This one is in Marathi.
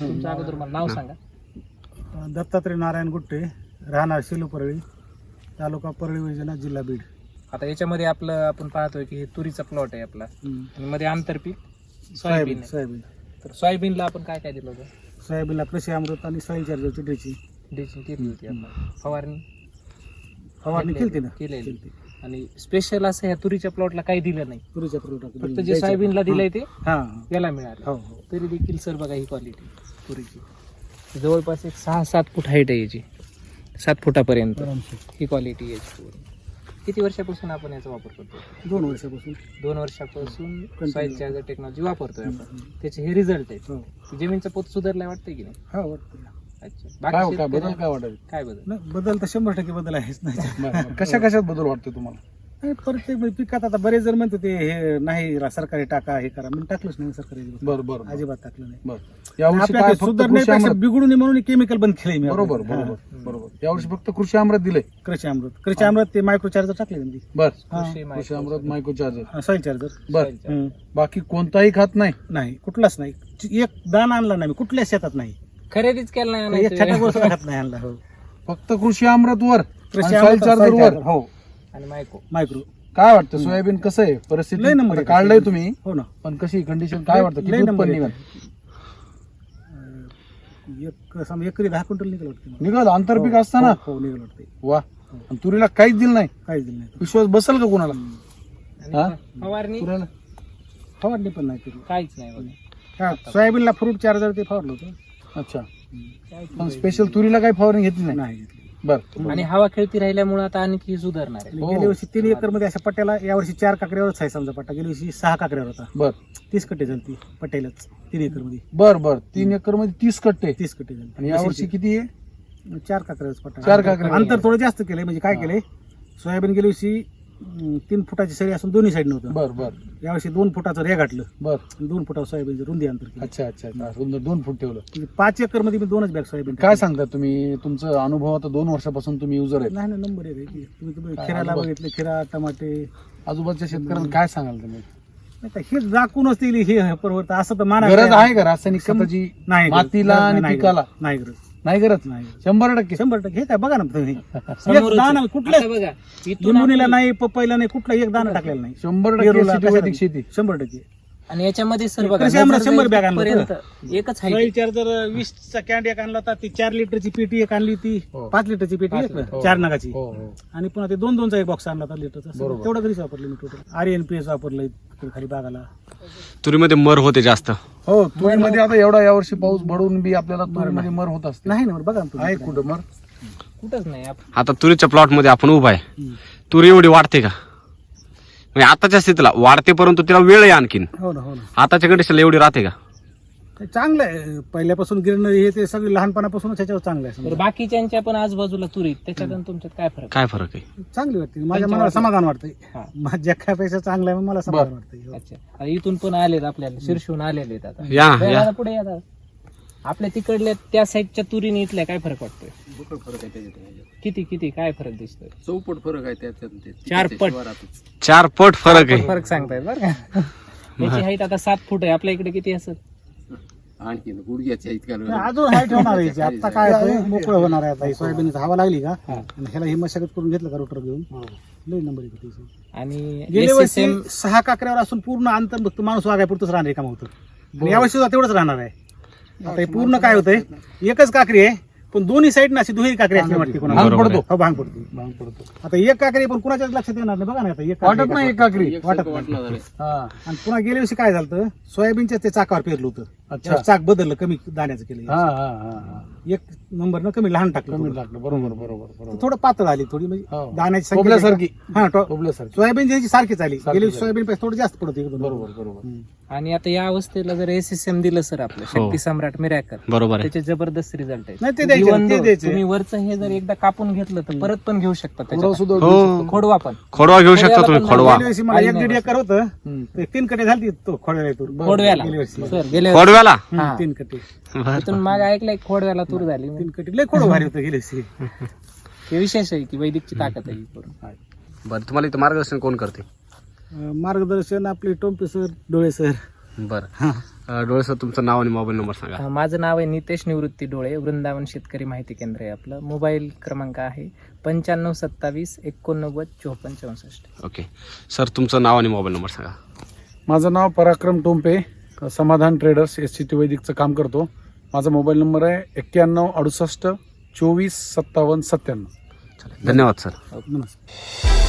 तुमचं अगोदर मला नाव सांगा. दत्तात्रय नारायण गुट्टे राहणार शेलू परळी तालुका परळी योजना जिल्हा बीड. आता याच्यामध्ये आपलं आपण पाहतोय की हे तुरीचा प्लॉट आहे आपला. आणि मध्ये आंतरपीक सोयाबीन सोयाबीन आहे. सोयाबीन. तर सोयाबीनला आपण काय काय दिलं होतं? सोयाबीनला कृषी अमृत आणि सॉईल चार्जरची ड्रेची ड्रेसिंग केली होती आपण फवारणी? फवारणी केली ना? केलेली. केलती. आणि स्पेशल असं ह्या तुरीच्या प्लॉटला काही दिलं नाही. तुरीच्या प्रोडक्ट फक्त जे सोयाबीनला दिलंय ते हा. याला मिळालं. हो हो. तरी देखील सर बघा ही क्वालिटी तुरीची. जवळपास एक सहा सात फूट हाईट आहे याची. सात फुटापर्यंत. ही क्वालिटी याची किती वर्षापासून आपण याचा वापर करतो दोन वर्षापासून. दोन वर्षापासून Continue. सॉईल चार्जर टेक्नॉलॉजी वापरतोय आपण. त्याचे हे रिझल्ट आहेत. हो. जमीनचा पोत सुधारलाय वाटतंय की नाही? हा वाटतं अच्छा. काय बाकी काय बदल शेतकऱ्या- काय वाटेल काय बदल? नाही बदल तर शंभर टक्के बदल आहेच नाही कशा कशात बदल वाटतो तुम्हाला? नाही, प्रत्येक म्हणजे पिकात आता बरेच जण म्हणते ते हे नाही रा- सरकारी टाका हे करा. मी टाकलंच नाही सरकारी बर बर बर. अजिबात टाकलं नाही. बर. यावर्षी आपल्या काय फक्त कृषी सुधारण्यापेक्षा अमृत बिघडू नये म्हणून केमिकल बंद केलंय मी बरोबर. बरोबर हा. बरोबर. यावर्षी फक्त कृषी अमृत दिलंय? कृषी अमृत. कृषी अमृत ते मायक्रो चार्जर टाकले म्हणजे बर. Krishi Krishi Amrit myco charger soil charger बर. बाकी कोणताही खात नाही? नाही कुठलाच नाही. एक दाना आणला नाही मी कुठल्याच शेतात नाही. खरेदीच केलं नाही एक आणायचं. आणला हो. फक्त कृषी अमृत वर Krishi soil Amrit charger soil वर. charger, हो. आणि मायको. मायक्रो. काय वाटतं सोयाबीन कसं आहे? परिस्थिती नंबर आहे. काढलंय तुम्ही हो ना. पण कशी कंडिशन काय लय- वाटतं? लय किती नंबर उत्पन्न आहे. निघाल? अं, एक समजा एकरी दहा क्विंटल निघाल वाटतं मला. निघाल आंतरपीक हो, असताना? हो, हो निघाल वाटते. वा. आणि तुरीला काहीच दिलं नाही? काहीच दिलं नाही. विश्वास बसेल का कोणाला? आणि हा? फवारणी? तुरीला फवारणी पण नाही केली. काहीच नाही. बघा हा, सोयाबीनला फ्रूट चार्जर ते फवारलं होतं. अच्छा. पण. स्पेशल तुरीला काही फवारणी घेतली नाही? नाही घेतली. बर. आणि हवा खेळती राहिल्यामुळे आता आणखी सुधारणार आहे. हो. गेल्या वर्षी तीन एकरमध्ये अशा पट्ट्याला यावर्षी चार काकड्यावरच आहे समजा पट्टा. गेल्या वर्षी सहा काकड्यावर होता. बर. तीस कट्टे झाली ती पट्ट्यालाच तीन एकरमध्ये बर बर. तीन एकरमध्ये तीस कट्टे. तीस कट्टे झाली. आणि यावर्षी किती आहे? चार काकड्यावरच पट्टा. चार काकड्या. अंतर थोडं जास्त केलंय म्हणजे काय केलंय? सोयाबीन गेल्या वर्षी अं, तीन फुटाची सरी असून दोन्ही साईड नव्हतं बर बर यावर्षी दोन फुटाचं रे घातलं बर आणि दोन फुटावर सोयाबीनचं रुंदी अंतर केलं अच्छा अच्छा अच्छा सुंदर दोन फूट ठेवलं म्हणजे पाच एकरमध्ये मी दोनच बॅग सोयाबीन काय टाकली. सांगता तुम्ही तुमचा अनुभव आता दोन वर्षापासून तुम्ही युजर आहेत नाही ना नंबर आहे. तुम्ही तुम्ही काय खिराला अनुभव? बघितले खिरा टमाटे आजूबाजूच्या शेतकऱ्यांना काय सांगाल तुम्ही नाही हे दाखवूनच दिली हे परवडतं असं तर माना गरज आहे का रासायनिक खताची नाही गरज. मातीला आणि नाही, पिकाला? नाही गरज नाही गरज नाही. शंभर टक्के. शंभर टक्के. हे काय बघा ना. तुम्ही एक दाना आहे. कुठल्या आता बघा इथून लिंबुनीला आपण- नाही पपईला नाही कुठला एक दाना टाकलेला नाही. शंभर टक्के पेरूला, सिटी कशाला? वैदिक शेती. शंभर टक्के. आणि याच्यामध्ये सर बघा कृषी आम्हाला नजर शंभर बॅग आणलं एकच आहे चार्जर वीसचा कॅन्ड एक आणला होता. ती चार लिटरची पेटी एक आणली होती. हो. पाच लिटरची पेटी एक लिटर, चार नगाची. हो हो. आणि पुन्हा ते दोन दोनचा एक बॉक्स आणला होता लिटरचा. बरोबर. तेवढं घरीच वापरलं मी total R N P S वापरलंय तिकडे खाली बागाला. तुरीमध्ये मर होते जास्त. हो तुरीमध्ये आता एवढा यावर्षी पाऊस बडून बी आपल्याला तुरीमध्ये मर होत असते नाही ना बघा ना तुम्ही. आहे कुठं मर? कुठंच नाही. आप- आता तुरीच्या प्लॉटमध्ये आपण उभा आहे. तुरी एवढी वाढते का? म्हणजे आताच्या स्थितीला वाढते परंतु तिला वेळ आहे आणखीन. हो ना हो ना. आताच्या कंडिशनला एवढी राहते का? ते चांगलं आहे. पहिल्यापासून गिरणं हे ते सगळं लहानपणापासूनच ह्याच्यावर चांगलं आहे. तर समजा. बाकीच्यांच्या पण आजूबाजूला तुरी त्याच्यात आणि तुमच्यात काय फरक काय फरक आहे? चांगली वाटते. माझ्या मनाला. समाधान वाटतंय. हा. माझ्या खायपेक्षा चांगलं आहे मग मला समाधान वाटतंय. हो. अच्छा. आता इथून पण आलेत आपल्याला शिरशून आलेले आहेत आता. या या या. दादा, पुढे या दादा. आपल्या तिकडल्या त्या साईडच्या तुरीने इथल्या काय फरक वाटतोय? फरक आहे त्याच्यात किती किती काय फरक दिसतोय? चौपट फरक आहे त्याच्यात ते. चार पट. शिवारातच. चार पट फरक आहे. फरक सांगतायत बरं का. याची हाईट आता सात फूट आहे. आपल्या इकडे किती असेल? आणखी गुडघ्याच्या इतक्या नाही, अजून हाईट होणार आहे याची. आता काय होतंय, मोकळं होणार आहे आता. सोयाबीनची हवा लागली का? आणि ह्याला ही मशागत करून घेतलं का रोटर घेऊन? लई नंबर येतो त्याची. आणि गेल्या वर्षी SSM सहा काकऱ्यावर असून पूर्ण अंतर बघतो माणूस वागायपुरतच राहणार काम होतं यावर्षी सुद्धा तेवढंच राहणार आहे. आता हे पूर्ण काय होतंय? एकच काकरी आहे पण दोन्ही साईड अशी दुहेरी काकरी असली वाटते कोणाला. भांग पडतो. हो भांग पडतो. भांग पडतो. आता एक काकरी पण कुणाच्याच लक्षात येणार नाही. बघा ना आता एक काकरी वाटत नाही एकाकरी वाटत वाटलं झालं हा. आणि पुन्हा गेल्या वर्षी काय झालं होतं, सोयाबीनच्या ते चाकावर पेरलं होतं. अच्छा. चाक बदललं कमी दाण्याचं केलं हा हा हा हा. एक नंबर न कमी लहान टाकलं कमी थोडं. लागलं बरोबर बरोबर बरोबर. थोडं पातळ आली थोडी म्हणजे हो. दाण्याची संख्या टोपल्यासारखी. हा टो- टोपल्यासारखी. सोयाबीन ज्याची सारखीच आली. सारखीच गेली आली. सोयाबीन पेक्षा थोडी जास्त पडत एकदम. बरोबर बरोबर. हम्म. आणि आता या अवस्थेला जर एस एस एम दिलं सर आपलं हो. शक्ती सम्राट मिरॅकल बरोबर आहे. त्याचे जबरदस्त रिझल्ट आहेत. नाही ते द्यायचे Even ते though द्यायचे. तुम्ही वरचं हे जर एकदा कापून घेतलं तर परत पण घेऊ शकता थोडं त्याच्यात सुद्धा हो. खोडवा पण. खोडवा घेऊ शकता खोडव्याला तुम्ही खोडवा. गेल्या वर्षी मला आई एक दीड एकर होतं. हम्म. ते तीन कटे झाली तो खोडव्याला गेल्या वर्षी सर गेल्या खोडव्याला हा. तीन कटे. बरं. इथून माग ऐकलंय खोडव्याला तूर झाली. तीन कटे. लय खोड भारी होतं वर्षी हे विशेष आहे की वैदिकची ताकद आहे ही. बरं तुम्हाला इथं मार्गदर्शन कोण करते? मार्गदर्शन आपले टोंपे सर डोळे सर. बरं. हा. डोळे सर तुमचं नाव आणि मोबाईल नंबर सांगा. माझं नाव आहे नितेश निवृत्ती डोळे वृंदावन शेतकरी माहिती केंद्र आहे आपलं. मोबाईल क्रमांक आहे पंच्याण्णव सत्तावीस एकोणनव्वद चोपन्न चौसष्ट. ओके. सर तुमचं नाव आणि मोबाईल नंबर सांगा. माझं नाव Parakram Tompe Samadhan traders S C T वैदिकचं काम करतो. माझा मोबाईल नंबर आहे एक्क्याण्णव अडुसष्ट चोवीस सत्तावन्न सत्त्याण्णव. धन्यवाद सर नमस्कार.